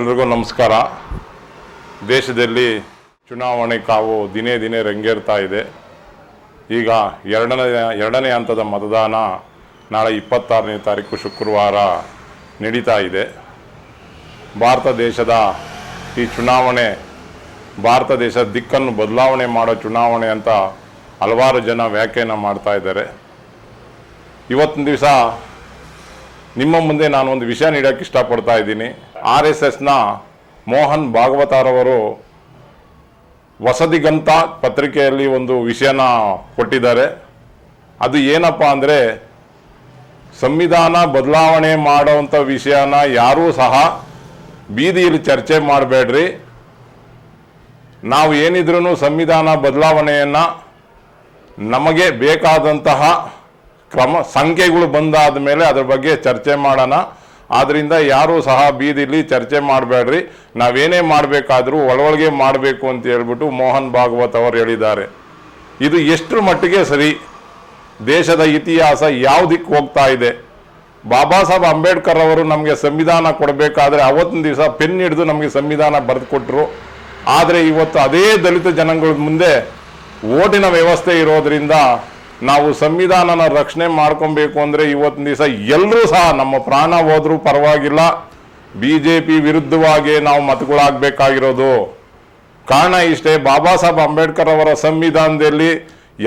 ಎಲ್ರಿಗೂ ನಮಸ್ಕಾರ. ದೇಶದಲ್ಲಿ ಚುನಾವಣೆ ಕಾವು ದಿನೇ ದಿನೇ ರಂಗೇರ್ತಾ ಇದೆ. ಈಗ ಎರಡನೇ ಎರಡನೇ ಹಂತದ ಮತದಾನ ನಾಳೆ ಇಪ್ಪತ್ತಾರನೇ ತಾರೀಕು ಶುಕ್ರವಾರ ನಡೀತಾ ಇದೆ. ಭಾರತ ದೇಶದ ಈ ಚುನಾವಣೆ, ಭಾರತ ದೇಶದ ದಿಕ್ಕನ್ನು ಬದಲಾವಣೆ ಮಾಡೋ ಚುನಾವಣೆ ಅಂತ ಹಲವಾರು ಜನ ವ್ಯಾಖ್ಯಾನ ಮಾಡ್ತಾ ಇದ್ದಾರೆ. ಇವತ್ತಿನ ದಿವಸ ನಿಮ್ಮ ಮುಂದೆ ನಾನು ಒಂದು ವಿಷಯ ನೀಡೋಕ್ಕೆ ಇಷ್ಟಪಡ್ತಾ ಇದ್ದೀನಿ. ಆರ್ ಎಸ್ ಎಸ್ನ ಮೋಹನ್ ಭಾಗವತಾರವರು ವಸದಿಗಂತ ಪತ್ರಿಕೆಯಲ್ಲಿ ಒಂದು ವಿಷಯನ ಕೊಟ್ಟಿದ್ದಾರೆ. ಅದು ಏನಪ್ಪ ಅಂದರೆ, ಸಂವಿಧಾನ ಬದಲಾವಣೆ ಮಾಡೋವಂಥ ವಿಷಯನ ಯಾರೂ ಸಹ ಬೀದಿಯಲ್ಲಿ ಚರ್ಚೆ ಮಾಡಬೇಡ್ರಿ. ನಾವು ಏನಿದ್ರೂ ಸಂವಿಧಾನ ಬದಲಾವಣೆಯನ್ನು ನಮಗೆ ಬೇಕಾದಂತಹ ಕ್ರಮ, ಸಂಖ್ಯೆಗಳು ಬಂದಾದ ಮೇಲೆ ಅದ್ರ ಬಗ್ಗೆ ಚರ್ಚೆ ಮಾಡೋಣ. ಆದ್ದರಿಂದ ಯಾರೂ ಸಹ ಬೀದಿಲಿ ಚರ್ಚೆ ಮಾಡಬೇಡ್ರಿ. ನಾವೇನೇ ಮಾಡಬೇಕಾದ್ರೂ ಒಳಗೊಳಗೆ ಮಾಡಬೇಕು ಅಂತ ಹೇಳ್ಬಿಟ್ಟು ಮೋಹನ್ ಭಾಗವತ್ ಅವರು ಹೇಳಿದ್ದಾರೆ. ಇದು ಎಷ್ಟರ ಮಟ್ಟಿಗೆ ಸರಿ? ದೇಶದ ಇತಿಹಾಸ ಯಾವ ದಿಕ್ಕು ಹೋಗ್ತಾ ಇದೆ? ಬಾಬಾ ಸಾಹೇಬ್ ಅಂಬೇಡ್ಕರ್ ಅವರು ನಮಗೆ ಸಂವಿಧಾನ ಕೊಡಬೇಕಾದ್ರೆ ಅವತ್ತಿನ ದಿವಸ ಪೆನ್ ಹಿಡಿದು ನಮಗೆ ಸಂವಿಧಾನ ಬರೆದುಕೊಟ್ರು ಆದರೆ ಇವತ್ತು ಅದೇ ದಲಿತ ಜನಗಳ ಮುಂದೆ ಓಟಿನ ವ್ಯವಸ್ಥೆ ಇರೋದ್ರಿಂದ ನಾವು ಸಂವಿಧಾನನ ರಕ್ಷಣೆ ಮಾಡ್ಕೊಬೇಕು ಅಂದರೆ ಇವತ್ತಿನ ದಿವಸ ಎಲ್ಲರೂ ಸಹ ನಮ್ಮ ಪ್ರಾಣ ಹೋದರೂ ಪರವಾಗಿಲ್ಲ. ಬಿ ಜೆ ಪಿ ವಿರುದ್ಧವಾಗಿ ನಾವು ಮತಗಳಾಗಬೇಕಾಗಿರೋದು. ಕಾರಣ ಇಷ್ಟೇ, ಬಾಬಾ ಸಾಹೇಬ್ ಅಂಬೇಡ್ಕರ್ ಅವರ ಸಂವಿಧಾನದಲ್ಲಿ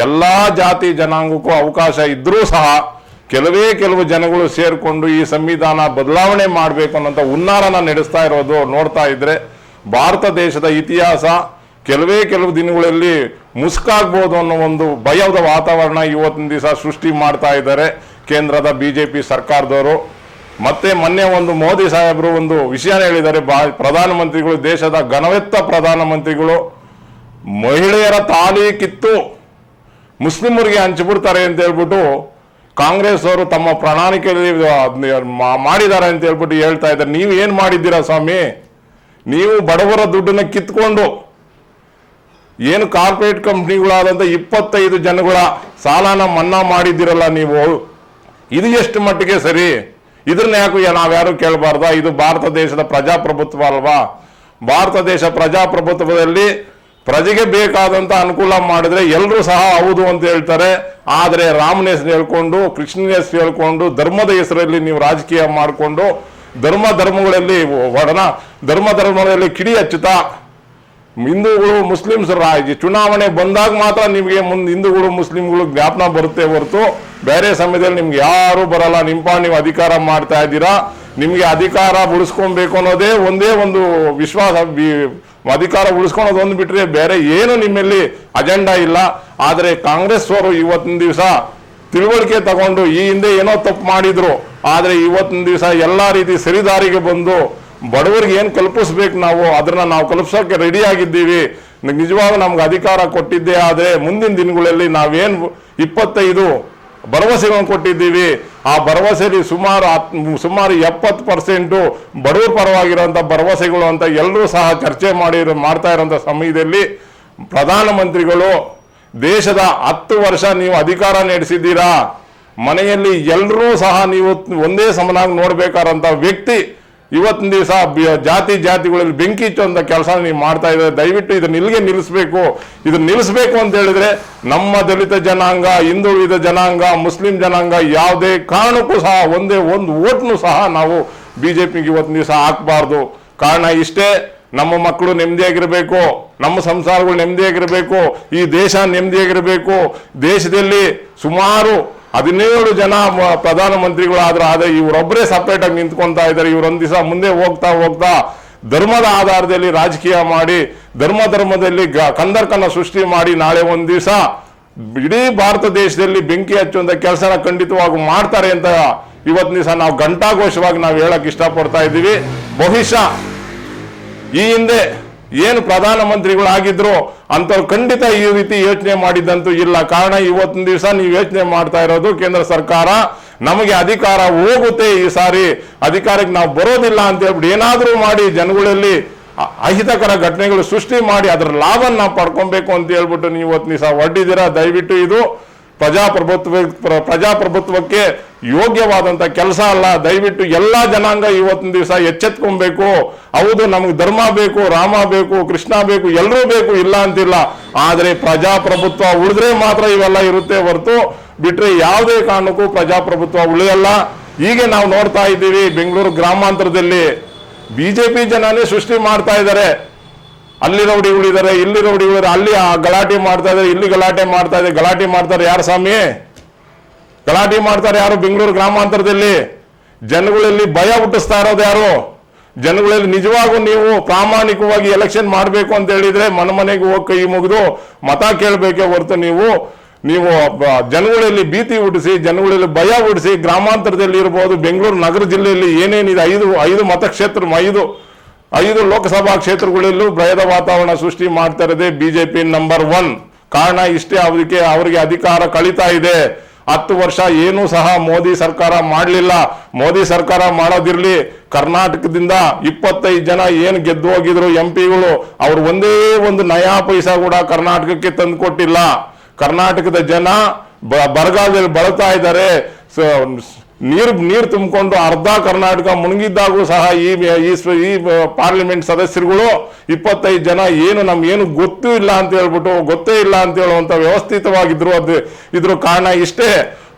ಎಲ್ಲ ಜಾತಿ ಜನಾಂಗಕ್ಕೂ ಅವಕಾಶ ಇದ್ದರೂ ಸಹ ಕೆಲವೇ ಕೆಲವು ಜನಗಳು ಸೇರಿಕೊಂಡು ಈ ಸಂವಿಧಾನ ಬದಲಾವಣೆ ಮಾಡಬೇಕು ಅನ್ನೋಂಥ ಹುನ್ನಾರನ ನಡೆಸ್ತಾ ಇರೋದು ನೋಡ್ತಾ ಇದ್ರೆ, ಭಾರತ ದೇಶದ ಇತಿಹಾಸ ಕೆಲವೇ ಕೆಲವು ದಿನಗಳಲ್ಲಿ ಮುಸ್ಕಾಗ್ಬೋದು ಅನ್ನೋ ಒಂದು ಭಯದ ವಾತಾವರಣ ಇವತ್ತಿನ ದಿವಸ ಸೃಷ್ಟಿ ಮಾಡ್ತಾ ಇದ್ದಾರೆ ಕೇಂದ್ರದ ಬಿ ಜೆ ಪಿ ಸರ್ಕಾರದವರು. ಮತ್ತೆ ಮೊನ್ನೆ ಒಂದು ಮೋದಿ ಸಾಹೇಬರು ಒಂದು ವಿಷಯನ ಹೇಳಿದ್ದಾರೆ. ಪ್ರಧಾನಮಂತ್ರಿಗಳು, ದೇಶದ ಘನವೆತ್ತ ಪ್ರಧಾನಮಂತ್ರಿಗಳು, ಮಹಿಳೆಯರ ತಾಲಿ ಕಿತ್ತು ಮುಸ್ಲಿಮರಿಗೆ ಹಂಚಿಬಿಡ್ತಾರೆ ಅಂತ ಹೇಳ್ಬಿಟ್ಟು ಕಾಂಗ್ರೆಸ್ ಅವರು ತಮ್ಮ ಪ್ರಣಾಳಿಕೆಯಲ್ಲಿ ಮಾಡಿದ್ದಾರೆ ಅಂತ ಹೇಳ್ಬಿಟ್ಟು ಹೇಳ್ತಾ ಇದ್ದಾರೆ. ನೀವು ಏನು ಮಾಡಿದ್ದೀರಾ ಸ್ವಾಮಿ? ನೀವು ಬಡವರ ದುಡ್ಡನ್ನ ಕಿತ್ಕೊಂಡು ಏನು ಕಾರ್ಪೊರೇಟ್ ಕಂಪ್ನಿಗಳಾದಂಥ ಇಪ್ಪತ್ತೈದು ಜನಗಳ ಸಾಲನ ಮನ್ನಾ ಮಾಡಿದ್ದೀರಲ್ಲ ನೀವು? ಇದು ಎಷ್ಟು ಮಟ್ಟಿಗೆ ಸರಿ? ಇದನ್ನ ಯಾಕೆ ನಾವ್ಯಾರು ಕೇಳಬಾರ್ದ? ಇದು ಭಾರತ ದೇಶದ ಪ್ರಜಾಪ್ರಭುತ್ವ ಅಲ್ವಾ? ಭಾರತ ದೇಶ ಪ್ರಜಾಪ್ರಭುತ್ವದಲ್ಲಿ ಪ್ರಜೆಗೆ ಬೇಕಾದಂತ ಅನುಕೂಲ ಮಾಡಿದ್ರೆ ಎಲ್ಲರೂ ಸಹ ಹೌದು ಅಂತ ಹೇಳ್ತಾರೆ. ಆದರೆ ರಾಮನ ಹೆಸರು ಹೇಳ್ಕೊಂಡು, ಕೃಷ್ಣನ ಹೆಸರು ಹೇಳ್ಕೊಂಡು, ಧರ್ಮದ ಹೆಸರಲ್ಲಿ ನೀವು ರಾಜಕೀಯ ಮಾಡಿಕೊಂಡು, ಧರ್ಮ ಧರ್ಮಗಳಲ್ಲಿ ಒಡನ ಧರ್ಮ ಧರ್ಮಗಳಲ್ಲಿ ಕಿಡಿ ಹಚ್ಚುತ್ತಾ ಹಿಂದೂಗಳು ಮುಸ್ಲಿಮ್ಸ್ ರಾಜಿ ಚುನಾವಣೆ ಬಂದಾಗ ಮಾತ್ರ ನಿಮಗೆ ಮುಂದೆ ಹಿಂದೂಗಳು, ಮುಸ್ಲಿಮ್ಗಳು ಜ್ಞಾಪನ ಬರುತ್ತೆ ಹೊರತು ಬೇರೆ ಸಮಯದಲ್ಲಿ ನಿಮ್ಗೆ ಯಾರು ಬರಲ್ಲ. ನಿಮ್ಮ ನೀವು ಅಧಿಕಾರ ಮಾಡ್ತಾ ಇದ್ದೀರಾ? ನಿಮಗೆ ಅಧಿಕಾರ ಉಳಿಸ್ಕೊಬೇಕು ಅನ್ನೋದೇ ಒಂದೇ ಒಂದು ವಿಶ್ವಾಸ. ಅಧಿಕಾರ ಉಳಿಸ್ಕೊಳೋದು ಒಂದು ಬಿಟ್ರೆ ಬೇರೆ ಏನು ನಿಮ್ಮಲ್ಲಿ ಅಜೆಂಡಾ ಇಲ್ಲ. ಆದರೆ ಕಾಂಗ್ರೆಸ್ ಅವರು ಇವತ್ತಿನ ದಿವಸ ತಿಳುವಳಿಕೆ ತಗೊಂಡು ಈ ಹಿಂದೆ ಏನೋ ತಪ್ಪು ಮಾಡಿದ್ರು. ಆದರೆ ಇವತ್ತಿನ ದಿವಸ ಎಲ್ಲ ರೀತಿ ಸರಿದಾರಿಗೆ ಬಂದು ಬಡವರಿಗೆ ಏನು ಕಲ್ಪಿಸ್ಬೇಕು ನಾವು? ಅದನ್ನ ನಾವು ಕಲ್ಪಿಸೋಕೆ ರೆಡಿ ಆಗಿದ್ದೀವಿ. ನಿಜವಾಗ ನಮ್ಗೆ ಅಧಿಕಾರ ಕೊಟ್ಟಿದ್ದೇ ಆದರೆ ಮುಂದಿನ ದಿನಗಳಲ್ಲಿ ನಾವೇನು ಇಪ್ಪತ್ತೈದು ಭರವಸೆಗಳನ್ನು ಕೊಟ್ಟಿದ್ದೀವಿ. ಆ ಭರವಸೆಯಲ್ಲಿ ಸುಮಾರು ಸುಮಾರು ಎಪ್ಪತ್ತು ಪರ್ಸೆಂಟು ಬಡವರ ಪರವಾಗಿರುವಂಥ ಭರವಸೆಗಳು ಅಂತ ಎಲ್ಲರೂ ಸಹ ಚರ್ಚೆ ಮಾಡಿ, ಮಾಡ್ತಾ ಇರೋಂಥ ಸಮಯದಲ್ಲಿ ಪ್ರಧಾನಮಂತ್ರಿಗಳು, ದೇಶದ ಹತ್ತು ವರ್ಷ ನೀವು ಅಧಿಕಾರ ನಡೆಸಿದ್ದೀರಾ? ಮನೆಯಲ್ಲಿ ಎಲ್ಲರೂ ಸಹ ನೀವು ಒಂದೇ ಸಮನಾಗಿ ನೋಡಬೇಕಾದಂಥ ವ್ಯಕ್ತಿ ಇವತ್ತಿನ ದಿವಸ ಜಾತಿ ಜಾತಿಗಳಲ್ಲಿ ಬೆಂಕಿ ಹಚ್ಚುವಂತ ಕೆಲಸ ನೀವು ಮಾಡ್ತಾ ಇದ್ದಾರೆ. ದಯವಿಟ್ಟು ಇದನ್ನ ಇಲ್ಲಿಗೆ ನಿಲ್ಲಿಸಬೇಕು. ಇದನ್ನ ನಿಲ್ಲಿಸಬೇಕು ಅಂತ ಹೇಳಿದ್ರೆ ನಮ್ಮ ದಲಿತ ಜನಾಂಗ, ಹಿಂದುಳಿದ ಜನಾಂಗ, ಮುಸ್ಲಿಂ ಜನಾಂಗ ಯಾವುದೇ ಕಾರಣಕ್ಕೂ ಸಹ ಒಂದೇ ಒಂದು ಓಟ್ನು ಸಹ ನಾವು ಬಿಜೆಪಿಗೆ ಇವತ್ತಿನ ದಿವಸ ಹಾಕಬಾರ್ದು. ಕಾರಣ ಇಷ್ಟೇ, ನಮ್ಮ ಮಕ್ಕಳು ನೆಮ್ಮದಿಯಾಗಿರಬೇಕು, ನಮ್ಮ ಸಂಸಾರಗಳು ನೆಮ್ಮದಿಯಾಗಿರಬೇಕು, ಈ ದೇಶ ನೆಮ್ಮದಿಯಾಗಿರಬೇಕು. ದೇಶದಲ್ಲಿ ಸುಮಾರು ಹದಿನೇಳು ಜನ ಪ್ರಧಾನಮಂತ್ರಿಗಳಾದ್ರೆ ಆದರೆ ಇವರೊಬ್ಬರೇ ಸಪ್ರೇಟ್ ಆಗಿ ನಿಂತ್ಕೊಂತಾ ಇದ್ದಾರೆ. ಇವರೊಂದು ದಿವಸ ಮುಂದೆ ಹೋಗ್ತಾ ಹೋಗ್ತಾ ಧರ್ಮದ ಆಧಾರದಲ್ಲಿ ರಾಜಕೀಯ ಮಾಡಿ, ಧರ್ಮ ಧರ್ಮದಲ್ಲಿ ಕಂದರ್ಕನ ಸೃಷ್ಟಿ ಮಾಡಿ ನಾಳೆ ಒಂದು ದಿವಸ ಇಡೀ ಭಾರತ ದೇಶದಲ್ಲಿ ಬೆಂಕಿ ಹಚ್ಚುವಂತ ಕೆಲಸನ ಖಂಡಿತವಾಗಿ ಮಾಡ್ತಾರೆ ಅಂತ ಇವತ್ತಿನ ದಿವಸ ನಾವು ಘಂಟಾಘೋಷವಾಗಿ ನಾವು ಹೇಳಕ್ ಇಷ್ಟಪಡ್ತಾ ಇದ್ದೀವಿ. ಬಹುಶಃ ಈ ಹಿಂದೆ ಏನು ಪ್ರಧಾನಮಂತ್ರಿಗಳಾಗಿದ್ರು ಅಂಥವ್ರು ಖಂಡಿತ ಈ ರೀತಿ ಯೋಚನೆ ಮಾಡಿದ್ದಂತೂ ಇಲ್ಲ. ಕಾರಣ ಇವತ್ತಿನ ದಿವಸ ನೀವು ಯೋಚನೆ ಮಾಡ್ತಾ ಇರೋದು ಕೇಂದ್ರ ಸರ್ಕಾರ ನಮಗೆ ಅಧಿಕಾರ ಹೋಗುತ್ತೆ ಈ ಸಾರಿ. ಅಧಿಕಾರಕ್ಕೆ ನಾವು ಬರೋದಿಲ್ಲ ಅಂತ ಹೇಳ್ಬಿಟ್ಟು ಏನಾದರೂ ಮಾಡಿ ಜನಗಳಲ್ಲಿ ಅಹಿತಕರ ಘಟನೆಗಳು ಸೃಷ್ಟಿ ಮಾಡಿ ಅದರ ಲಾಭವನ್ನು ನಾವು ಪಡ್ಕೊಬೇಕು ಅಂತ ಹೇಳ್ಬಿಟ್ಟು ನೀವು ಇವತ್ತು ದಿವಸ ಹೊಡ್ಡಿದ್ದೀರಾ ದಯವಿಟ್ಟು ಇದು ಪ್ರಜಾಪ್ರಭುತ್ವ, ಪ್ರ- ಪ್ರಜಾಪ್ರಭುತ್ವಕ್ಕೆ ಯೋಗ್ಯವಾದಂಥ ಕೆಲಸ ಅಲ್ಲ. ದಯವಿಟ್ಟು ಎಲ್ಲ ಜನಾಂಗ ಇವತ್ತಿನ ದಿವಸ ಎಚ್ಚೆತ್ಕೊಬೇಕು. ಹೌದು, ನಮ್ಗೆ ಧರ್ಮ ಬೇಕು, ರಾಮ ಬೇಕು, ಕೃಷ್ಣ ಬೇಕು ಎಲ್ಲರೂ ಬೇಕು, ಇಲ್ಲ ಅಂತಿಲ್ಲ. ಆದರೆ ಪ್ರಜಾಪ್ರಭುತ್ವ ಉಳಿದ್ರೆ ಮಾತ್ರ ಇವೆಲ್ಲ ಇರುತ್ತೆ ಹೊರತು ಬಿಟ್ರೆ ಯಾವುದೇ ಕಾರಣಕ್ಕೂ ಪ್ರಜಾಪ್ರಭುತ್ವ ಉಳಿಯಲ್ಲ. ಹೀಗೆ ನಾವು ನೋಡ್ತಾ ಇದ್ದೀವಿ ಬೆಂಗಳೂರು ಗ್ರಾಮಾಂತರದಲ್ಲಿ. ಬಿಜೆಪಿ ಜನನೇ ಸೃಷ್ಟಿ ಮಾಡ್ತಾ ಇದ್ದಾರೆ. ಅಲ್ಲಿ ರೌಡಿಗಳಿದ್ದಾರೆ ಇಲ್ಲಿ ರೌಡಿಗಳಿದ್ದಾರೆ ಅಲ್ಲಿ ಆ ಗಲಾಟೆ ಮಾಡ್ತಾ ಇದ್ದಾರೆ ಇಲ್ಲಿ ಗಲಾಟೆ ಮಾಡ್ತಾ ಇದೆ ಗಲಾಟೆ ಮಾಡ್ತಾರೆ ಯಾರು ಸ್ವಾಮಿ? ಗಲಾಟೆ ಮಾಡ್ತಾರೆ ಯಾರು ಬೆಂಗಳೂರು ಗ್ರಾಮಾಂತರದಲ್ಲಿ? ಜನಗಳಲ್ಲಿ ಭಯ ಹುಟ್ಟಿಸ್ತಾ ಇರೋದು ಯಾರು? ಜನಗಳಲ್ಲಿ ನಿಜವಾಗೂ ನೀವು ಪ್ರಾಮಾಣಿಕವಾಗಿ ಎಲೆಕ್ಷನ್ ಮಾಡಬೇಕು ಅಂತ ಹೇಳಿದ್ರೆ ಮನೆ ಮನೆಗೆ ಹೋಗಿ ಕೈ ಮುಗಿದು ಮತ ಕೇಳಬೇಕೇ ಹೊರತು ನೀವು ನೀವು ಜನಗಳಲ್ಲಿ ಭೀತಿ ಹುಟ್ಟಿಸಿ, ಜನಗಳಲ್ಲಿ ಭಯ ಹುಟ್ಟಿಸಿ ಗ್ರಾಮಾಂತರದಲ್ಲಿ ಇರ್ಬೋದು, ಬೆಂಗಳೂರು ನಗರ ಜಿಲ್ಲೆಯಲ್ಲಿ ಏನೇನಿದೆ, ಐದು ಐದು ಮತಕ್ಷೇತ್ರ, ಐದು ಐದು ಲೋಕಸಭಾ ಕ್ಷೇತ್ರಗಳಲ್ಲೂ ಭಯದ ವಾತಾವರಣ ಸೃಷ್ಟಿ ಮಾಡ್ತಾ ಇರೋದೇ ಬಿಜೆಪಿ ನಂಬರ್ ಒನ್ ಕಾರಣ ಇಷ್ಟೇ ಅವರಿಗೆ ಅವರಿಗೆ ಅಧಿಕಾರ ಕಳೀತಾ ಇದೆ. ಹತ್ತು ವರ್ಷ ಏನೂ ಸಹ ಮೋದಿ ಸರ್ಕಾರ ಮಾಡಲಿಲ್ಲ. ಮೋದಿ ಸರ್ಕಾರ ಮಾಡೋದಿರ್ಲಿ. ಕರ್ನಾಟಕದಿಂದ ಇಪ್ಪತ್ತೈದು ಜನ ಏನು ಗೆದ್ದು ಹೋಗಿದ್ರು ಎಂ ಪಿಗಳು ಅವ್ರು ಒಂದೇ ಒಂದು ನಯಾ ಪೈಸಾ ಕೂಡ ಕರ್ನಾಟಕಕ್ಕೆ ತಂದು ಕೊಟ್ಟಿಲ್ಲ. ಕರ್ನಾಟಕದ ಜನ ಬರಗಾಲದಲ್ಲಿ ಬಳತಾ ಇದ್ದಾರೆ. ನೀರು ನೀರು ತುಂಬಿಕೊಂಡು ಅರ್ಧ ಕರ್ನಾಟಕ ಮುಳುಗಿದ್ದಾಗೂ ಸಹ ಈ ಈ ಪಾರ್ಲಿಮೆಂಟ್ ಸದಸ್ಯರುಗಳು ಇಪ್ಪತ್ತೈದು ಜನ ಏನು ನಮ್ಗೆ ಏನು ಗೊತ್ತೂ ಇಲ್ಲ ಅಂತ ಹೇಳ್ಬಿಟ್ಟು, ಗೊತ್ತೇ ಇಲ್ಲ ಅಂತ ಹೇಳುವಂಥ ವ್ಯವಸ್ಥಿತವಾಗಿದ್ರು ಅದು, ಇದ್ರ ಕಾರಣ ಇಷ್ಟೇ.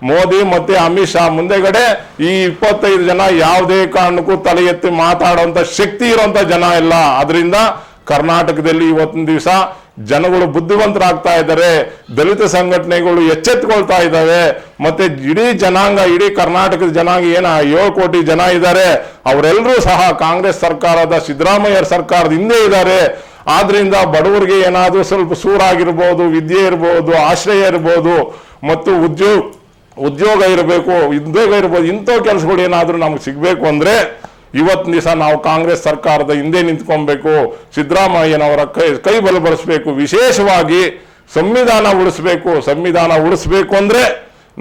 ಮೋದಿ ಮತ್ತೆ ಅಮಿತ್ ಶಾ ಮುಂದೆಗಡೆ ಈ ಇಪ್ಪತ್ತೈದು ಜನ ಯಾವುದೇ ಕಾರಣಕ್ಕೂ ತಲೆ ಎತ್ತಿ ಮಾತಾಡುವಂತ ಶಕ್ತಿ ಇರುವಂತ ಜನ ಇಲ್ಲ ಅದರಿಂದ ಕರ್ನಾಟಕದಲ್ಲಿ ಇವತ್ತಿನ ದಿವಸ ಜನಗಳು ಬುದ್ಧಿವಂತರಾಗ್ತಾ ಇದ್ದಾರೆ, ದಲಿತ ಸಂಘಟನೆಗಳು ಎಚ್ಚೆತ್ತುಕೊಳ್ತಾ ಇದ್ದಾವೆ, ಮತ್ತೆ ಇಡೀ ಜನಾಂಗ, ಇಡೀ ಕರ್ನಾಟಕದ ಜನಾಂಗ ಏನ ಏಳು ಕೋಟಿ ಜನ ಇದ್ದಾರೆ, ಅವರೆಲ್ಲರೂ ಸಹ ಕಾಂಗ್ರೆಸ್ ಸರ್ಕಾರದ ಸಿದ್ದರಾಮಯ್ಯ ಸರ್ಕಾರದ ಹಿಂದೆ ಇದ್ದಾರೆ. ಆದ್ರಿಂದ ಬಡವರಿಗೆ ಏನಾದರೂ ಸ್ವಲ್ಪ ಸೂರಾಗಿರ್ಬೋದು, ವಿದ್ಯೆ ಇರ್ಬೋದು, ಆಶ್ರಯ ಇರ್ಬೋದು, ಮತ್ತು ಉದ್ಯೋಗ ಉದ್ಯೋಗ ಇರಬೇಕು, ಉದ್ಯೋಗ ಇರ್ಬೋದು ಇಂಥ ಕೆಲಸಗಳು ಏನಾದರೂ ನಮ್ಗೆ ಸಿಗಬೇಕು ಅಂದ್ರೆ ಇವತ್ತಿನ ದಿವಸ ನಾವು ಕಾಂಗ್ರೆಸ್ ಸರ್ಕಾರದ ಹಿಂದೆ ನಿಂತ್ಕೊಬೇಕು, ಸಿದ್ದರಾಮಯ್ಯನವರ ಕೈ ಕೈ ಬಲಪಡಿಸಬೇಕು, ವಿಶೇಷವಾಗಿ ಸಂವಿಧಾನ ಉಳಿಸ್ಬೇಕು ಸಂವಿಧಾನ ಉಳಿಸ್ಬೇಕು ಅಂದ್ರೆ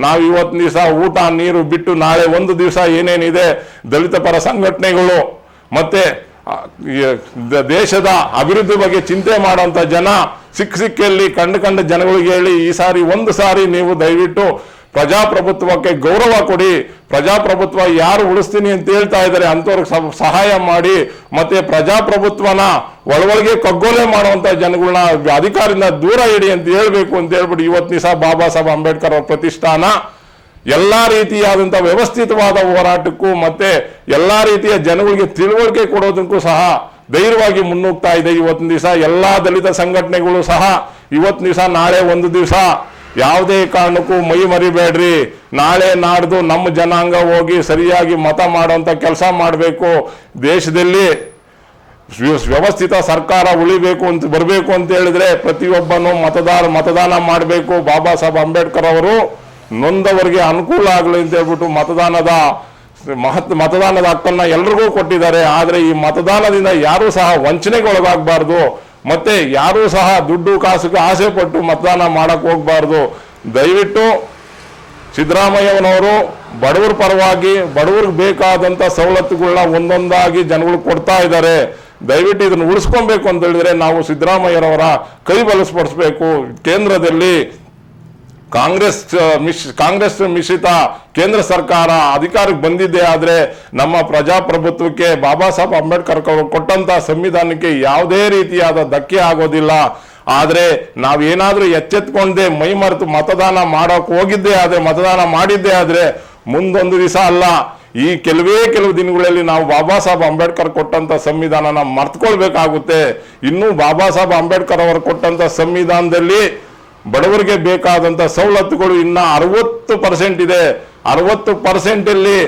ನಾವು ಇವತ್ತಿನ ದಿವಸ ಊಟ, ನೀರು ಬಿಟ್ಟು ನಾಳೆ ಒಂದು ದಿವಸ ಏನೇನಿದೆ ದಲಿತ ಪರ ಸಂಘಟನೆಗಳು ಮತ್ತೆ ದೇಶದ ಅಭಿವೃದ್ಧಿ ಬಗ್ಗೆ ಚಿಂತೆ ಮಾಡುವಂತ ಜನ ಸಿಕ್ಕ ಸಿಕ್ಕಲ್ಲಿ ಕಂಡು ಕಂಡ ಜನಗಳಿಗೆ ಹೇಳಿ, ಈ ಸಾರಿ, ಒಂದು ಸಾರಿ ನೀವು ದಯವಿಟ್ಟು ಪ್ರಜಾಪ್ರಭುತ್ವಕ್ಕೆ ಗೌರವ ಕೊಡಿ. ಪ್ರಜಾಪ್ರಭುತ್ವ ಯಾರು ಉಳಿಸ್ತೀನಿ ಅಂತ ಹೇಳ್ತಾ ಇದ್ದಾರೆ ಅಂಥವ್ರಿಗೆ ಸಹಾಯ ಮಾಡಿ. ಮತ್ತೆ ಪ್ರಜಾಪ್ರಭುತ್ವನ ಒಳಗೊಳಗೆ ಕಗ್ಗೊಲೆ ಮಾಡುವಂತ ಜನಗಳನ್ನ ಅಧಿಕಾರದಿಂದ ದೂರ ಇಡಿ ಅಂತ ಹೇಳ್ಬೇಕು ಅಂತ ಹೇಳ್ಬಿಟ್ಟು ಇವತ್ತಿನ ನಿಸ ಬಾಬಾ ಸಾಹೇಬ್ ಅಂಬೇಡ್ಕರ್ ಅವ್ರ ಪ್ರತಿಷ್ಠಾನ. ಎಲ್ಲ ರೀತಿಯಾದಂಥ ವ್ಯವಸ್ಥಿತವಾದ ಹೋರಾಟಕ್ಕೂ ಮತ್ತೆ ಎಲ್ಲ ರೀತಿಯ ಜನಗಳಿಗೆ ತಿಳುವಳಿಕೆ ಕೊಡೋದಕ್ಕೂ ಸಹ ಧೈರ್ಯವಾಗಿ ಮುನ್ನುಗ್ತಾ ಇದೆ. ಇವತ್ತಿನ ದಿವಸ ಎಲ್ಲಾ ದಲಿತ ಸಂಘಟನೆಗಳು ಸಹ ಇವತ್ತಿನ ದಿವಸ ನಾಳೆ ಒಂದು ದಿವಸ ಯಾವುದೇ ಕಾರಣಕ್ಕೂ ಮೈ ಮರಿಬೇಡ್ರಿ. ನಾಳೆ ನಾಡ್ದು ನಮ್ಮ ಜನಾಂಗ ಹೋಗಿ ಸರಿಯಾಗಿ ಮತ ಮಾಡುವಂತ ಕೆಲಸ ಮಾಡಬೇಕು. ದೇಶದಲ್ಲಿ ವ್ಯವಸ್ಥಿತ ಸರ್ಕಾರ ಉಳಿಬೇಕು ಅಂತ ಬರಬೇಕು ಅಂತ ಹೇಳಿದ್ರೆ ಪ್ರತಿಯೊಬ್ಬನು ಮತದಾರ ಮತದಾನ ಮಾಡಬೇಕು. ಬಾಬಾ ಸಾಹೇಬ್ ಅಂಬೇಡ್ಕರ್ ಅವರು ನೊಂದವರಿಗೆ ಅನುಕೂಲ ಆಗಲಿ ಅಂತ ಹೇಳ್ಬಿಟ್ಟು ಮತದಾನದ ಮಹತ್ ಮತದಾನದ ಹಕ್ಕನ್ನು ಎಲ್ರಿಗೂ ಕೊಟ್ಟಿದ್ದಾರೆ. ಆದರೆ ಈ ಮತದಾನದಿಂದ ಯಾರೂ ಸಹ ವಂಚನೆಗೆ ಒಳಗಾಗಬಾರ್ದು. ಮತ್ತೆ ಯಾರೂ ಸಹ ದುಡ್ಡು ಕಾಸುಗೆ ಆಸೆ ಪಟ್ಟು ಮತದಾನ ಮಾಡಕ್ ಹೋಗ್ಬಾರ್ದು. ದಯವಿಟ್ಟು ಸಿದ್ದರಾಮಯ್ಯನವರು ಬಡವರ ಪರವಾಗಿ ಬಡವ್ರಿಗೆ ಬೇಕಾದಂತ ಸವಲತ್ತುಗಳನ್ನ ಒಂದೊಂದಾಗಿ ಜನಗಳು ಕೊಡ್ತಾ ಇದ್ದಾರೆ. ದಯವಿಟ್ಟು ಇದನ್ನು ಉಳಿಸ್ಕೊಬೇಕು ಅಂತ ಹೇಳಿದ್ರೆ ನಾವು ಸಿದ್ದರಾಮಯ್ಯನವರ ಕೈ ಬಲಸ್ಪಡಿಸ್ಬೇಕು. ಕೇಂದ್ರದಲ್ಲಿ ಕಾಂಗ್ರೆಸ್ ಮಿಶ್, ಕಾಂಗ್ರೆಸ್ ಮಿಶ್ರಿತ ಕೇಂದ್ರ ಸರ್ಕಾರ ಅಧಿಕಾರಕ್ಕೆ ಬಂದಿದೆ ಆದರೆ ನಮ್ಮ ಪ್ರಜಾಪ್ರಭುತ್ವಕ್ಕೆ ಬಾಬಾ ಸಾಹೇಬ್ ಅಂಬೇಡ್ಕರ್ ಕೊಟ್ಟಂತ ಸಂವಿಧಾನಕ್ಕೆ ಯಾವುದೇ ರೀತಿಯಾದ ಧಕ್ಕೆ ಆಗೋದಿಲ್ಲ. ಆದರೆ ನಾವೇನಾದರೂ ಎಚ್ಚೆತ್ಕೊಂಡೆ ಮೈ ಮರೆತು ಮತದಾನ ಮಾಡೋಕೆ ಹೋಗಿದ್ದೇ ಆದರೆ, ಮತದಾನ ಮಾಡಿದ್ದೇ ಆದರೆ ಮುಂದೊಂದು ದಿವಸ ಅಲ್ಲ. ಈ ಕೆಲವೇ ಕೆಲವು ದಿನಗಳಲ್ಲಿ ನಾವು ಬಾಬಾ ಸಾಹೇಬ್ ಅಂಬೇಡ್ಕರ್ ಕೊಟ್ಟಂತ ಸಂವಿಧಾನನ ಮರ್ತ್ಕೊಳ್ಬೇಕಾಗುತ್ತೆ. ಇನ್ನೂ ಬಾಬಾ ಸಾಹೇಬ್ ಅಂಬೇಡ್ಕರ್ ಅವರು ಕೊಟ್ಟಂತ ಸಂವಿಧಾನದಲ್ಲಿ ಬಡವರಿಗೆ ಬೇಕಾದಂತ ಸವಲತ್ತುಗಳು ಇನ್ನ ಅರವತ್ತು ಪರ್ಸೆಂಟ್ ಇದೆ. ಅರವತ್ತು ಪರ್ಸೆಂಟ್ ಅಲ್ಲಿ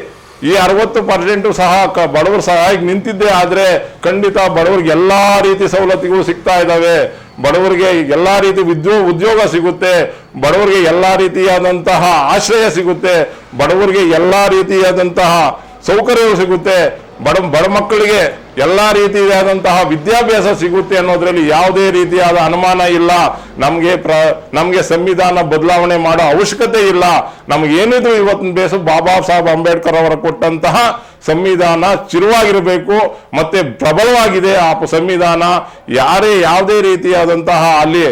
ಈ ಅರವತ್ತು ಪರ್ಸೆಂಟ್ ಸಹ ಕ- ಬಡವರು ಸಹಾಯಕ್ಕೆ ನಿಂತಿದ್ದೆ ಆದರೆ ಖಂಡಿತ ಬಡವರಿಗೆ ಎಲ್ಲಾ ರೀತಿ ಸವಲತ್ತುಗಳು ಸಿಗ್ತಾ ಇದಾವೆ ಬಡವರಿಗೆ ಎಲ್ಲಾ ರೀತಿ ಉದ್ಯೋಗ ಉದ್ಯೋಗ ಸಿಗುತ್ತೆ. ಬಡವರಿಗೆ ಎಲ್ಲಾ ರೀತಿಯಾದಂತಹ ಆಶ್ರಯ ಸಿಗುತ್ತೆ. ಬಡವರಿಗೆ ಎಲ್ಲಾ ರೀತಿಯಾದಂತಹ ಸೌಕರ್ಯಗಳು ಸಿಗುತ್ತೆ. ಬಡ ಬಡ ಮಕ್ಕಳಿಗೆ ಎಲ್ಲಾ ರೀತಿಯಾದಂತಹ ವಿದ್ಯಾಭ್ಯಾಸ ಸಿಗುತ್ತೆ ಅನ್ನೋದ್ರಲ್ಲಿ ಯಾವುದೇ ರೀತಿಯಾದ ಅನುಮಾನ ಇಲ್ಲ. ನಮಗೆ ಪ್ರ, ನಮಗೆ ಸಂವಿಧಾನ ಬದಲಾವಣೆ ಮಾಡೋ ಅವಶ್ಯಕತೆ ಇಲ್ಲ. ನಮಗೇನಿದ್ರು ಇವತ್ತಿನ ಬೇಸು ಬಾಬಾ ಸಾಹೇಬ್ ಅಂಬೇಡ್ಕರ್ ಅವರ ಕೊಟ್ಟಂತಹ ಸಂವಿಧಾನ ಚಿರುವಾಗಿರಬೇಕು, ಮತ್ತೆ ಪ್ರಬಲವಾಗಿದೆ. ಆ ಸಂವಿಧಾನ ಯಾರೇ ಯಾವುದೇ ರೀತಿಯಾದಂತಹ ಅಲ್ಲಿ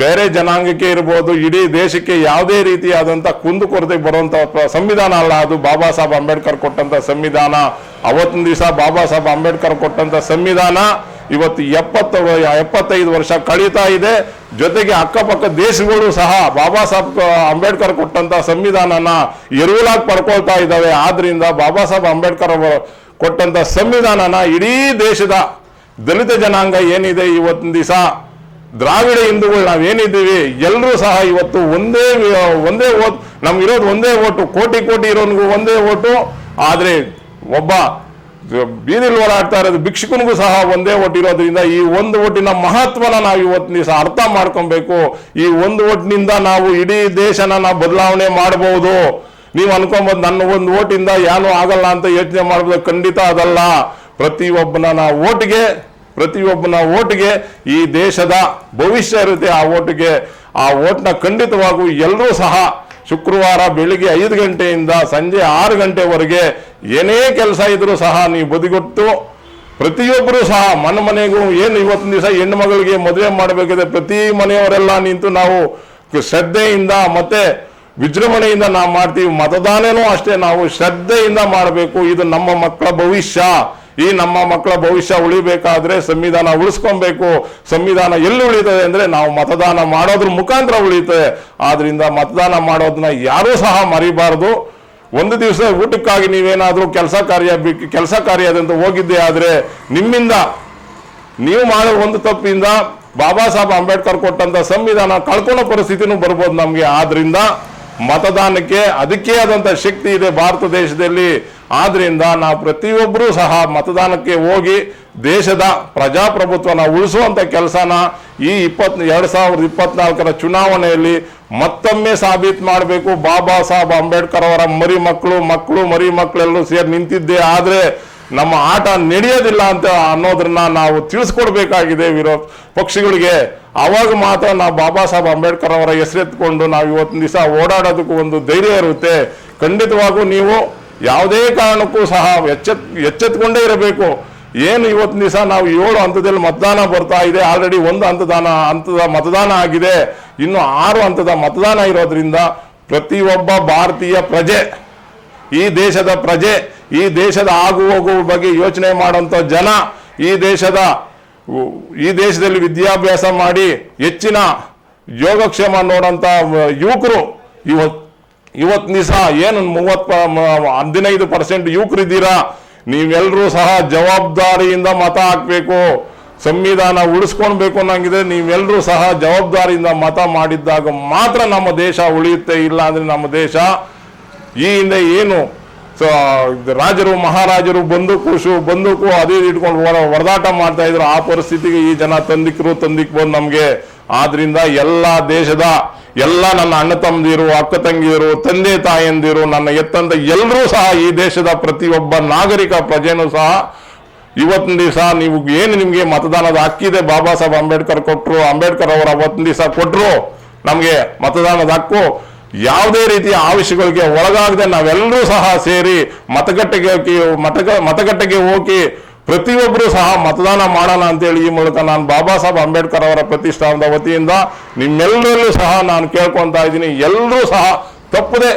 ಬೇರೆ ಜನಾಂಗಕ್ಕೆ ಇರ್ಬೋದು, ಇಡೀ ದೇಶಕ್ಕೆ ಯಾವುದೇ ರೀತಿಯಾದಂಥ ಕುಂದುಕೊರತೆ ಬರುವಂಥ ಸಂವಿಧಾನ ಅಲ್ಲ ಅದು. ಬಾಬಾ ಸಾಹೇಬ್ ಅಂಬೇಡ್ಕರ್ ಕೊಟ್ಟಂತ ಸಂವಿಧಾನ, ಅವತ್ತಿನ ದಿವಸ ಬಾಬಾ ಸಾಹೇಬ್ ಅಂಬೇಡ್ಕರ್ ಕೊಟ್ಟಂತ ಸಂವಿಧಾನ ಇವತ್ತು ಎಪ್ಪತ್ತು ಎಪ್ಪತ್ತೈದು ವರ್ಷ ಕಳೀತಾ ಇದೆ. ಜೊತೆಗೆ ಅಕ್ಕಪಕ್ಕ ದೇಶಗಳು ಸಹ ಬಾಬಾ ಸಾಹೇಬ್ ಅಂಬೇಡ್ಕರ್ ಕೊಟ್ಟಂತ ಸಂವಿಧಾನನ ಎರುವಲಾಗಿ ಪಡ್ಕೊಳ್ತಾ ಇದ್ದಾವೆ. ಆದ್ರಿಂದ ಬಾಬಾ ಸಾಹೇಬ್ ಅಂಬೇಡ್ಕರ್ ಕೊಟ್ಟಂತ ಸಂವಿಧಾನನ ಇಡೀ ದೇಶದ ದಲಿತ ಜನಾಂಗ ಏನಿದೆ, ಇವತ್ತಿನ ದಿವಸ ದ್ರಾವಿಡ ಹಿಂದೂಗಳು ನಾವೇನಿದ್ದೀವಿ ಎಲ್ಲರೂ ಸಹ ಇವತ್ತು ಒಂದೇ ಒಂದೇ ಓಟ್ ನಮ್ಗಿರೋದು ಒಂದೇ ಓಟು, ಕೋಟಿ ಕೋಟಿ ಇರೋನ್ಗೂ ಒಂದೇ ಓಟು, ಆದರೆ ಒಬ್ಬ ಬೀದಿಲಿ ಓಡಾಡ್ತಾ ಇರೋದು, ಭಿಕ್ಷುಕನಿಗೂ ಸಹ ಒಂದೇ ಓಟ್ ಇರೋದ್ರಿಂದ ಈ ಒಂದು ಓಟಿನ ಮಹತ್ವನ ನಾವು ಇವತ್ತು ಸಹ ಅರ್ಥ ಮಾಡ್ಕೊಬೇಕು. ಈ ಒಂದು ಓಟ್ನಿಂದ ನಾವು ಇಡೀ ದೇಶನ ನಾವು ಬದಲಾವಣೆ ಮಾಡಬಹುದು ನೀವು ಅನ್ಕೊಂಬೋದು ನನ್ನ ಒಂದು ಓಟಿಂದ ಏನೂ ಆಗಲ್ಲ ಅಂತ ಯೋಚನೆ ಮಾಡ್ಬೋದು, ಖಂಡಿತ ಅದಲ್ಲ. ಪ್ರತಿಯೊಬ್ಬನ ನಾವು ಓಟಿಗೆ ಪ್ರತಿಯೊಬ್ಬನ ಓಟಿಗೆ ಈ ದೇಶದ ಭವಿಷ್ಯ ಇರುತ್ತೆ. ಆ ಓಟಿಗೆ, ಆ ಓಟ್ನ ಖಂಡಿತವಾಗೂ ಎಲ್ಲರೂ ಸಹ ಶುಕ್ರವಾರ ಬೆಳಿಗ್ಗೆ ಐದು ಗಂಟೆಯಿಂದ ಸಂಜೆ ಆರು ಗಂಟೆವರೆಗೆ ಏನೇ ಕೆಲಸ ಇದ್ರೂ ಸಹ ನೀವು ಬದಿಗೊಟ್ಟು ಪ್ರತಿಯೊಬ್ಬರು ಸಹ ಮನೆ ಮನೆಗೂ ಏನು ಇವತ್ತಿನ ದಿವಸ ಹೆಣ್ಣು ಮಗಳಿಗೆ ಮದುವೆ ಮಾಡಬೇಕಿದೆ, ಪ್ರತಿ ಮನೆಯವರೆಲ್ಲ ನಿಂತು ನಾವು ಶ್ರದ್ಧೆಯಿಂದ ಮತ್ತೆ ವಿಜೃಂಭಣೆಯಿಂದ ನಾವು ಮಾಡ್ತೀವಿ. ಮತದಾನನೂ ಅಷ್ಟೇ, ನಾವು ಶ್ರದ್ಧೆಯಿಂದ ಮಾಡಬೇಕು. ಇದು ನಮ್ಮ ಮಕ್ಕಳ ಭವಿಷ್ಯ. ಈ ನಮ್ಮ ಮಕ್ಕಳ ಭವಿಷ್ಯ ಉಳಿಬೇಕಾದ್ರೆ ಸಂವಿಧಾನ ಉಳಿಸ್ಕೊಬೇಕು. ಸಂವಿಧಾನ ಎಲ್ಲಿ ಉಳಿತದೆ ಅಂದ್ರೆ ನಾವು ಮತದಾನ ಮಾಡೋದ್ರ ಮುಖಾಂತರ ಉಳಿತದೆ. ಆದ್ರಿಂದ ಮತದಾನ ಮಾಡೋದನ್ನ ಯಾರೂ ಸಹ ಮರಿಬಾರದು. ಒಂದು ದಿವಸ ಊಟಕ್ಕಾಗಿ ನೀವೇನಾದರೂ ಕೆಲಸ ಕಾರ್ಯ ಕೆಲಸ ಕಾರ್ಯದಂತ ಹೋಗಿದ್ದೆ ಆದ್ರೆ ನಿಮ್ಮಿಂದ, ನೀವು ಮಾಡೋ ಒಂದು ತಪ್ಪಿಂದ ಬಾಬಾ ಸಾಹೇಬ್ ಅಂಬೇಡ್ಕರ್ ಕೊಟ್ಟಂತ ಸಂವಿಧಾನ ಕಳ್ಕೊಳ್ಳೋ ಪರಿಸ್ಥಿತಿನೂ ಬರ್ಬೋದು ನಮಗೆ. ಆದ್ರಿಂದ ಮತದಾನಕ್ಕೆ ಅದಕ್ಕೆ ಆದಂತ ಶಕ್ತಿ ಇದೆ ಭಾರತ ದೇಶದಲ್ಲಿ. ಆದ್ರಿಂದ ನಾವು ಪ್ರತಿಯೊಬ್ಬರೂ ಸಹ ಮತದಾನಕ್ಕೆ ಹೋಗಿ ದೇಶದ ಪ್ರಜಾಪ್ರಭುತ್ವನ ಉಳಿಸುವಂತ ಕೆಲಸನ ಈ ಇಪ್ಪತ್ ಎರಡ್ ಸಾವಿರದ ಇಪ್ಪತ್ನಾಲ್ಕರ ಚುನಾವಣೆಯಲ್ಲಿ ಮತ್ತೊಮ್ಮೆ ಸಾಬೀತು ಮಾಡಬೇಕು. ಬಾಬಾ ಸಾಹೇಬ್ ಅಂಬೇಡ್ಕರ್ ಅವರ ಮರಿ ಮಕ್ಕಳು ಮಕ್ಕಳು ಮರಿ ಮಕ್ಕಳೆಲ್ಲರೂ ಸೇರಿ ನಿಂತಿದ್ದೆ ಆದ್ರೆ ನಮ್ಮ ಆಟ ನಡೆಯೋದಿಲ್ಲ ಅಂತ ಅನ್ನೋದನ್ನ ನಾವು ತಿಳಿಸ್ಕೊಡ್ಬೇಕಾಗಿದೆ ವಿರೋ ಪಕ್ಷಿಗಳಿಗೆ. ಆವಾಗ ಮಾತ್ರ ನಾವು ಬಾಬಾ ಸಾಹೇಬ್ ಅಂಬೇಡ್ಕರ್ ಅವರ ಹೆಸರೆತ್ಕೊಂಡು ನಾವು ಇವತ್ತಿನ ದಿವಸ ಓಡಾಡೋದಕ್ಕೂ ಒಂದು ಧೈರ್ಯ ಇರುತ್ತೆ. ಖಂಡಿತವಾಗೂ ನೀವು ಯಾವುದೇ ಕಾರಣಕ್ಕೂ ಸಹ ಎಚ್ಚೆತ್, ಎಚ್ಚೆತ್ಕೊಂಡೇ ಇರಬೇಕು. ಏನು ಇವತ್ತಿನ ದಿವಸ ನಾವು ಏಳು ಹಂತದಲ್ಲಿ ಮತದಾನ ಬರ್ತಾ ಇದೆ. ಆಲ್ರೆಡಿ ಒಂದು ಹಂತದಾನ, ಹಂತದ ಮತದಾನ ಆಗಿದೆ. ಇನ್ನು ಆರು ಹಂತದ ಮತದಾನ ಇರೋದ್ರಿಂದ ಪ್ರತಿಯೊಬ್ಬ ಭಾರತೀಯ ಪ್ರಜೆ, ಈ ದೇಶದ ಪ್ರಜೆ ಈ ದೇಶದ ಆಗು ಹೋಗುವ ಬಗ್ಗೆ ಯೋಚನೆ ಮಾಡುವಂತ ಜನ ಈ ದೇಶದ, ಈ ದೇಶದಲ್ಲಿ ವಿದ್ಯಾಭ್ಯಾಸ ಮಾಡಿ ಹೆಚ್ಚಿನ ಯೋಗಕ್ಷೇಮ ನೋಡಂತ ಯುವಕರು ಇವತ್ ಇವತ್ತು ದಿವಸ ಏನು ಮೂವತ್ ಹದಿನೈದು ಪರ್ಸೆಂಟ್ ಯುವಕರಿದ್ದೀರಾ ನೀವೆಲ್ಲರೂ ಸಹ ಜವಾಬ್ದಾರಿಯಿಂದ ಮತ ಹಾಕಬೇಕು, ಸಂವಿಧಾನ ಉಳಿಸ್ಕೊಳ್ಬೇಕು ಅನ್ನಂಗಿದೆ. ನೀವೆಲ್ಲರೂ ಸಹ ಜವಾಬ್ದಾರಿಯಿಂದ ಮತ ಮಾಡಿದ್ದಾಗ ಮಾತ್ರ ನಮ್ಮ ದೇಶ ಉಳಿಯುತ್ತೆ, ಇಲ್ಲ ಅಂದ್ರೆ ನಮ್ಮ ದೇಶ ಈ ಹಿಂದೆ ಏನು ಸೊ ರಾಜರು, ಮಹಾರಾಜರು ಬಂದೂಕು ಬಂದೂಕು ಅದೇ ಇಟ್ಕೊಂಡು ಹೊಡೆದಾಟ ಮಾಡ್ತಾ ಇದ್ರು. ಆ ಪರಿಸ್ಥಿತಿಗೆ ಈ ಜನ ತಂದಿಕ್ರು ತಂದಿಕ್ ಬಂದು ನಮ್ಗೆ. ಆದ್ರಿಂದ ಎಲ್ಲ ದೇಶದ ಎಲ್ಲ ನನ್ನ ಅಣ್ಣ ತಮ್ಮದಿರು, ಅಕ್ಕ ತಂಗಿಯರು ತಂದೆ ತಾಯಂದಿರು, ನನ್ನ ಎತ್ತಂದ ಎಲ್ಲರೂ ಸಹ ಈ ದೇಶದ ಪ್ರತಿಯೊಬ್ಬ ನಾಗರಿಕ ಪ್ರಜೆನೂ ಸಹ ಇವತ್ತಿನ ದಿವಸ ನೀವು ಏನು ನಿಮಗೆ ಮತದಾನದ ಹಕ್ಕಿದೆ ಬಾಬಾ ಸಾಹೇಬ್ ಅಂಬೇಡ್ಕರ್ ಕೊಟ್ಟರು ಅಂಬೇಡ್ಕರ್ ಅವರು ಅವತ್ತಿನ ದಿವಸ ಕೊಟ್ಟರು ನಮಗೆ ಮತದಾನದ ಹಕ್ಕು. ಯಾವುದೇ ರೀತಿಯ ಆವಿಷಗಳಿಗೆ ಒಳಗಾಗದೆ ನಾವೆಲ್ಲರೂ ಸಹ ಸೇರಿ ಮತಗಟ್ಟೆಗೆ ಮತಗ ಮತಗಟ್ಟೆಗೆ ಹೋಗಿ ಪ್ರತಿಯೊಬ್ಬರು ಸಹ ಮತದಾನ ಮಾಡೋಣ ಅಂತೇಳಿ ಈ ಮೂಲಕ ನಾನು ಬಾಬಾ ಸಾಹೇಬ್ ಅಂಬೇಡ್ಕರ್ ಅವರ ಪ್ರತಿಷ್ಠಾನದ ವತಿಯಿಂದ ನಿಮ್ಮೆಲ್ಲರಲ್ಲೂ ಸಹ ನಾನು ಕೇಳ್ಕೊತಾ ಇದ್ದೀನಿ. ಎಲ್ಲರೂ ಸಹ ತಪ್ಪದೆ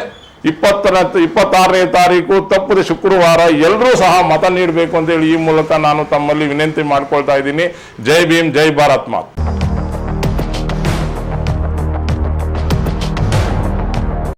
ಇಪ್ಪತ್ತರ, ಇಪ್ಪತ್ತಾರನೇ ತಾರೀಕು, ತಪ್ಪದೆ ಶುಕ್ರವಾರ ಎಲ್ಲರೂ ಸಹ ಮತ ನೀಡಬೇಕು ಅಂತೇಳಿ ಈ ಮೂಲಕ ನಾನು ತಮ್ಮಲ್ಲಿ ವಿನಂತಿ ಮಾಡ್ಕೊಳ್ತಾ ಇದ್ದೀನಿ. ಜೈ ಭೀಮ್, ಜೈ ಭಾರತ್ ಮಾತ್.